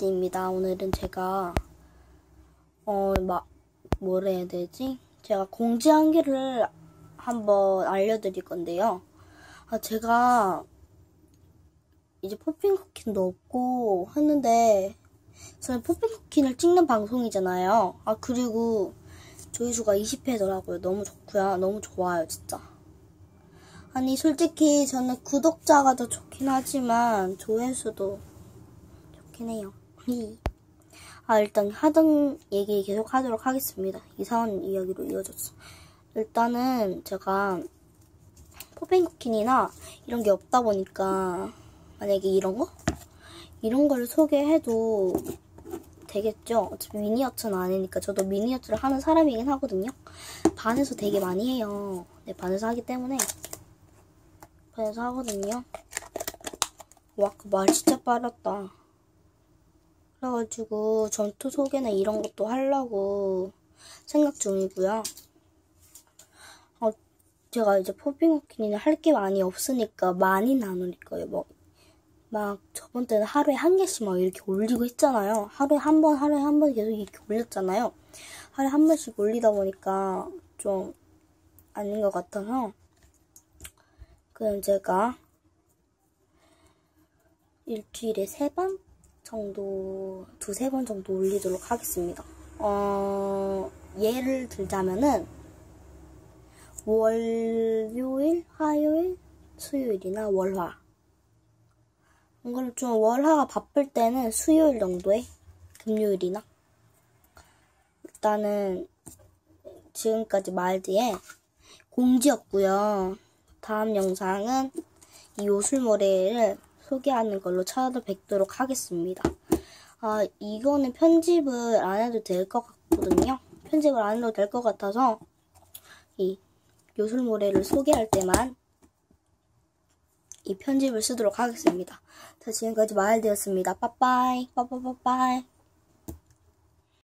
마일드입니다. 오늘은 제가 어막 뭐라 해야 되지? 제가 공지 한 개를 한번 알려드릴 건데요. 아 제가 이제 포핑 쿠킨도 없고 했는데 저는 포핑 쿠킨을 찍는 방송이잖아요. 아 그리고 조회수가 20회더라고요. 너무 좋고요. 너무 좋아요, 진짜. 아니 솔직히 저는 구독자가 더 좋긴 하지만 조회수도 좋긴 해요. 아 일단 하던 얘기 계속 하도록 하겠습니다. 이상한 이야기로 이어졌어. 일단은 제가 포핑 쿠킨이나 이런 게 없다 보니까 만약에 이런 거? 이런 걸 소개해도 되겠죠? 어차피 미니어처는 아니니까 저도 미니어처를 하는 사람이긴 하거든요. 반에서 되게 많이 해요. 네, 반에서 하기 때문에 반에서 하거든요. 와, 그 말 진짜 빠르다. 그래가지고 전투 소개나 이런 것도 하려고 생각 중이고요. 어, 제가 이제 포핑워킹이나 할 게 많이 없으니까 많이 거예요. 뭐, 막 저번 때는 하루에 한 개씩 막 이렇게 올리고 했잖아요. 하루에 한 번, 하루에 한 번 계속 이렇게 올렸잖아요. 하루에 한 번씩 올리다 보니까 좀 아닌 것 같아서 그럼 제가 일주일에 세 번 정도, 두세 번 정도 올리도록 하겠습니다. 어, 예를 들자면은, 월요일, 화요일, 수요일이나 월화. 이걸 좀 월화가 바쁠 때는 수요일 정도에, 금요일이나. 일단은, 지금까지 말드에 공지였고요. 다음 영상은 이 요술모래를 소개하는 걸로 찾아 뵙도록 하겠습니다. 아, 이거는 편집을 안 해도 될 것 같거든요. 편집을 안 해도 될 것 같아서 이 요술모래를 소개할 때만 이 편집을 쓰도록 하겠습니다. 자, 지금까지 마일드였습니다. 빠빠이, 빠빠빠빠이.